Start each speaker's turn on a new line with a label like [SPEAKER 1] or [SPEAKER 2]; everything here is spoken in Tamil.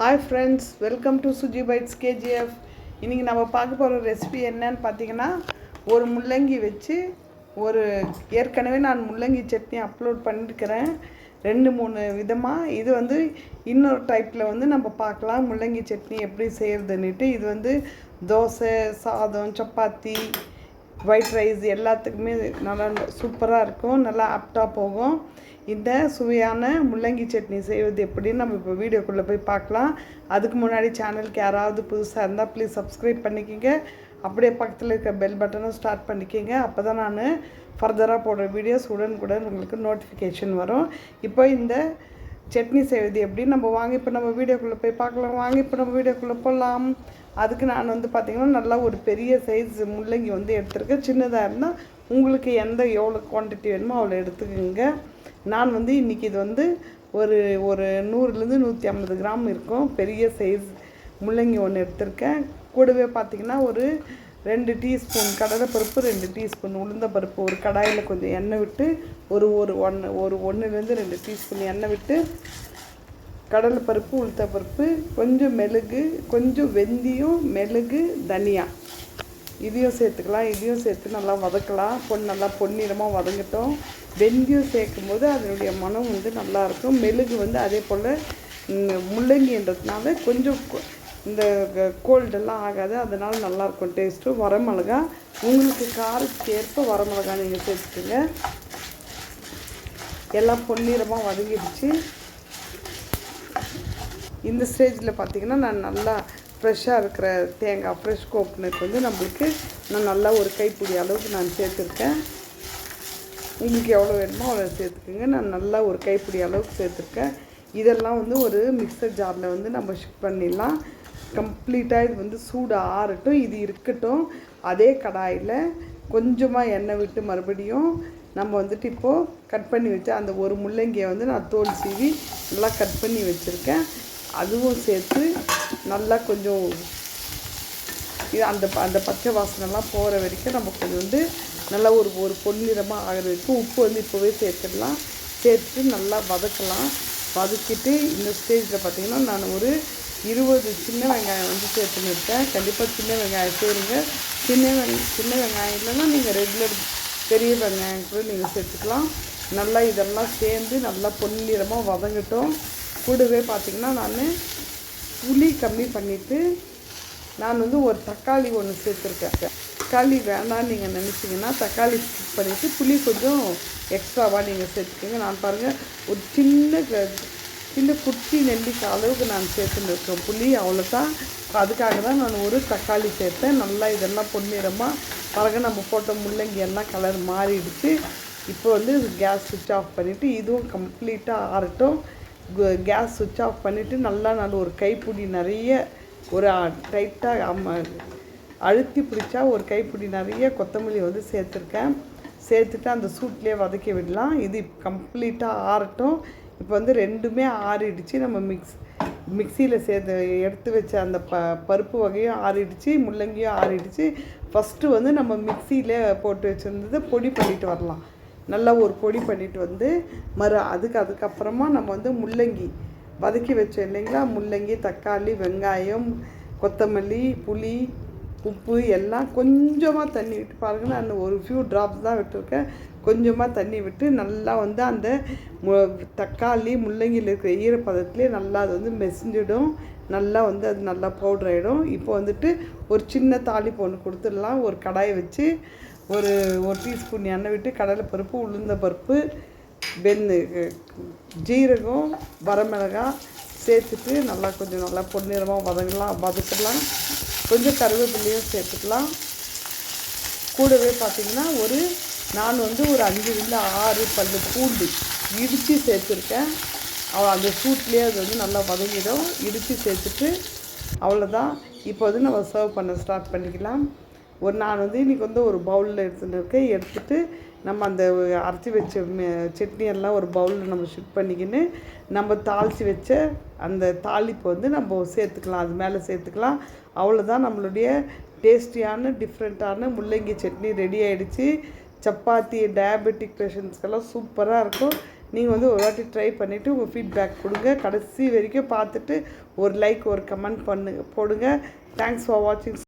[SPEAKER 1] Hi friends welcome to Suji bites KGF இன்றைக்கி நம்ம பார்க்க போகிற ரெசிபி என்னன்னு பார்த்தீங்கன்னா ஒரு முள்ளங்கி வச்சு ஒரு ஏற்கனவே நான் முள்ளங்கி சட்னி அப்லோட் பண்ணியிருக்கிறேன் ரெண்டு மூணு விதமாக இது வந்து இன்னொரு டைப்பில் வந்து நம்ம பார்க்கலாம் முள்ளங்கி சட்னி எப்படி செய்கிறதுன்னுட்டு இது வந்து தோசை சாதம் சப்பாத்தி ஒயிட் ரைஸ் எல்லாத்துக்குமே நல்லா சூப்பராக இருக்கும். நல்லா ஆப்டாக போகும். இந்த சுவையான முள்ளங்கி சட்னி செய்வது எப்படின்னு நம்ம இப்போ வீடியோக்குள்ளே போய் பார்க்கலாம். அதுக்கு முன்னாடி சேனலுக்கு யாராவது புதுசாக இருந்தால் ப்ளீஸ் சப்ஸ்கிரைப் பண்ணிக்கோங்க. அப்படியே பக்கத்தில் இருக்க பெல் பட்டனும் ஸ்டார்ட் பண்ணிக்கோங்க. அப்போ தான் நான் ஃபர்தராக போடுற வீடியோஸ் உடனுக்குடன் உங்களுக்கு நோட்டிஃபிகேஷன் வரும். இப்போ இந்த சட்னி செய்வது எப்படி? நம்ம வாங்கி இப்போ நம்ம வீடியோக்குள்ளே போய் பார்க்கலாம். வாங்கி இப்போ நம்ம வீடியோக்குள்ளே போகலாம் அதுக்கு நான் வந்து பார்த்திங்கன்னா நல்லா ஒரு பெரிய சைஸ் முள்ளங்கி வந்து எடுத்திருக்கேன். சின்னதாக இருந்தால் உங்களுக்கு எந்த எவ்வளோ குவான்டிட்டி வேணுமோ அவ்வளோ எடுத்துக்கோங்க. நான் வந்து இன்றைக்கி இது வந்து ஒரு ஒரு நூறுலேருந்து நூற்றி ஐம்பது கிராம் இருக்கும். பெரிய சைஸ் முள்ளங்கி ஒன்று எடுத்திருக்கேன். கூடவே பார்த்திங்கன்னா ஒரு ரெண்டு டீஸ்பூன் கடலைப்பருப்பு ரெண்டு டீஸ்பூன் உளுந்த பருப்பு ஒரு கடாயில் கொஞ்சம் எண்ணெய் விட்டு ஒரு ஒரு ஒன்று ஒரு ஒன்றுலேருந்து ரெண்டு டீஸ்பூன் எண்ணெய் விட்டு கடலைப்பருப்பு உளுத்தப்பருப்பு கொஞ்சம் மெழுகு கொஞ்சம் வெந்தயம் மெழுகு தனியா. இதையும் சேர்த்துக்கலாம் இதையும் சேர்த்து நல்லா வதக்கலாம். பொன் நல்லா பொன்னிறமாக வதங்கட்டும். வெந்தயம் சேர்க்கும் போது அதனுடைய மனம் வந்து நல்லாயிருக்கும். மெழுகு வந்து அதே போல் முள்ளங்கின்றதுனால கொஞ்சம் இந்த கோல்டெல்லாம் ஆகாது அதனால் நல்லாயிருக்கும் டேஸ்ட்டு வரமிளகா உங்களுக்கு காரத்துக்கு ஏற்ப வரமிளகா நீங்கள் சேர்த்துக்கோங்க. எல்லாம் பொன்னிறமாக வதங்கிடுச்சு. இந்த ஸ்டேஜில் பார்த்திங்கன்னா நான் நல்லா ஃப்ரெஷ்ஷாக இருக்கிற தேங்காய் ஃப்ரெஷ் கோப்னட் வந்து நம்மளுக்கு நான் நல்லா ஒரு கைப்பிடி அளவுக்கு நான் சேர்த்துருக்கேன். உங்களுக்கு எவ்வளோ வேணுமோ அவ்வளோ சேர்த்துக்குங்க. நான் நல்லா ஒரு கைப்பிடி அளவுக்கு சேர்த்துருக்கேன். இதெல்லாம் வந்து ஒரு மிக்சர் ஜாரில் வந்து நம்ம ஷிஃப்ட் பண்ணிடலாம். கம்ப்ளீட்டாக இது வந்து சூடு ஆறட்டும் இது இருக்கட்டும். அதே கடாயில் கொஞ்சமாக எண்ணெய் விட்டு மறுபடியும் நம்ம வந்துட்டு இப்போது கட் பண்ணி வச்ச அந்த ஒரு முள்ளங்கியை வந்து நான் தோல் சீவி நல்லா கட் பண்ணி வச்சுருக்கேன். அதுவும் சேர்த்து நல்லா கொஞ்சம் இது அந்த அந்த பச்சை வாசனைலாம் போகிற வரைக்கும் நம்ம கொஞ்சம் வந்து நல்லா ஒரு ஒரு பொன்னிறமாக ஆகிற வரைக்கும் உப்பு வந்து இப்போவே சேர்த்துடலாம். சேர்த்துட்டு நல்லா வதக்கலாம். வதக்கிட்டு இந்த ஸ்டேஜில் பார்த்திங்கன்னா நான் ஒரு இருபது சின்ன வெங்காயம் வந்து சேர்த்துன்னு இருக்கேன். கண்டிப்பாக சின்ன வெங்காயம் சேருங்க. சின்ன வெங் சின்ன வெங்காயம் இல்லைன்னா நீங்கள் ரெகுலர் பெரிய வெங்காயம் கூட நீங்கள் சேர்த்துக்கலாம். நல்லா இதெல்லாம் சேர்ந்து நல்லா பொன்னிறமாக வதங்கட்டும். கூடவே பார்த்திங்கன்னா நான் புளி கம்மி பண்ணிவிட்டு நான் வந்து ஒரு தக்காளி ஒன்று சேர்த்துருக்கேன். தக்காளி வேணாம்னு நீங்கள் நினச்சிங்கன்னா தக்காளி ஸ்கிப் பண்ணிவிட்டு புளி கொஞ்சம் எக்ஸ்ட்ராவாக நீங்கள் சேர்த்துக்கோங்க. நான் பாருங்கள் ஒரு சின்ன இந்த குட்டி நெல்லிக்காய் அளவுக்கு நான் சேர்த்துன்னு இருக்கேன் புளி அவ்வளோதான் அதுக்காக தான் நான் ஒரு தக்காளி சேர்த்தேன். நல்லா இதெல்லாம் பொன்னிறமாக பிறகு நம்ம போட்ட முள்ளங்கி எல்லாம் கலர் மாறிடுச்சு. இப்போ வந்து கேஸ் சுவிட்ச் ஆஃப் பண்ணிவிட்டு இதுவும் கம்ப்ளீட்டாக ஆறட்டும். கேஸ் சுவிட்ச் ஆஃப் பண்ணிவிட்டு நல்லா நல்ல ஒரு கைப்பிடி நிறைய ஒரு டைட்டாக அம்ம அழுத்தி பிடிச்சா ஒரு கைப்பிடி நிறைய கொத்தமல்லி வந்து சேர்த்துருக்கேன். சேர்த்துட்டு அந்த சூட்லேயே வதக்கி விடலாம். இது கம்ப்ளீட்டாக ஆறட்டும். இப்போ வந்து ரெண்டுமே ஆறிடுச்சு. நம்ம மிக்ஸ் மிக்சியில் சேர்த்து எடுத்து வச்ச அந்த ப பருப்பு வகையும் ஆறிடுச்சு முள்ளங்கியும் ஆறிடுச்சு. ஃபஸ்ட்டு வந்து நம்ம மிக்சியில் போட்டு வச்சுருந்தது பொடி பண்ணிட்டு வரலாம். நல்லா ஒரு பொடி பண்ணிட்டு வந்து மறு அதுக்கு அதுக்கப்புறமா நம்ம வந்து முள்ளங்கி வதக்கி வச்சோம் இல்லைங்களா? முள்ளங்கி தக்காளி வெங்காயம் கொத்தமல்லி புளி உப்பு எல்லாம் கொஞ்சமாக தண்ணி விட்டு பாருங்கள் நான் ஒரு ஃபியூ ட்ராப்ஸ் தான் விட்டுருக்கேன். கொஞ்சமாக தண்ணி விட்டு நல்லா வந்து அந்த தக்காளி முள்ளங்கியில் இருக்கிற ஈரப்பதத்துலேயே நல்லா அது வந்து மெசிஞ்சிடும். நல்லா வந்து அது நல்லா பவுடர் ஆகிடும் இப்போ வந்துட்டு ஒரு சின்ன தாளிப்பு ஒன்று கொடுத்துடலாம். ஒரு கடாயை வச்சு ஒரு ஒரு டீஸ்பூன் எண்ணெய் விட்டு கடலை பருப்பு உளுந்த பருப்பு வெந்து ஜீரகம் வரமிளகாய் சேர்த்துட்டு நல்லா கொஞ்சம் நல்லா பொன்னிறமாக வதங்கலாம் வதக்கலாம் கொஞ்சம் கருவேப்பிலையும் சேர்த்துக்கலாம். கூடவே பார்த்திங்கன்னா ஒரு நான் வந்து ஒரு அஞ்சுலேருந்து ஆறு பல் பூண்டு இடித்து சேர்த்துருக்கேன். அவள் அந்த சூட்லேயே அது வந்து நல்லா வதங்கிடும். இடித்து சேர்த்துட்டு அவ்வளோதான் இப்போ வந்து நம்ம சர்வ் பண்ண ஸ்டார்ட் பண்ணிக்கலாம். ஒரு நான் வந்து இன்றைக்கி வந்து ஒரு பவுலில் எடுத்துகிட்டு இருக்கேன். எடுத்துகிட்டு நம்ம அந்த அரைச்சி வச்ச சட்னி எல்லாம் ஒரு பவுலில் நம்ம ஷிஃப்ட் பண்ணிக்கின்னு நம்ம தாளித்து வச்ச அந்த தாளிப்பு வந்து நம்ம சேர்த்துக்கலாம். அது மேலே சேர்த்துக்கலாம். அவ்வளோதான் நம்மளுடைய டேஸ்டியான டிஃப்ரெண்ட்டான முள்ளங்கி சட்னி ரெடி ஆகிடுச்சு சப்பாத்தி டயபெட்டிக் பேஷண்ட்ஸ்க்கெல்லாம் சூப்பராக இருக்கும். நீங்கள் வந்து ஒரு வாட்டி ட்ரை பண்ணிவிட்டு உங்கள் ஃபீட்பேக் கொடுங்க. கடைசி வரைக்கும் பார்த்துட்டு ஒரு லைக் ஒரு கமெண்ட் பண்ணுங்க போடுங்க. தேங்க்ஸ் ஃபார் வாட்சிங்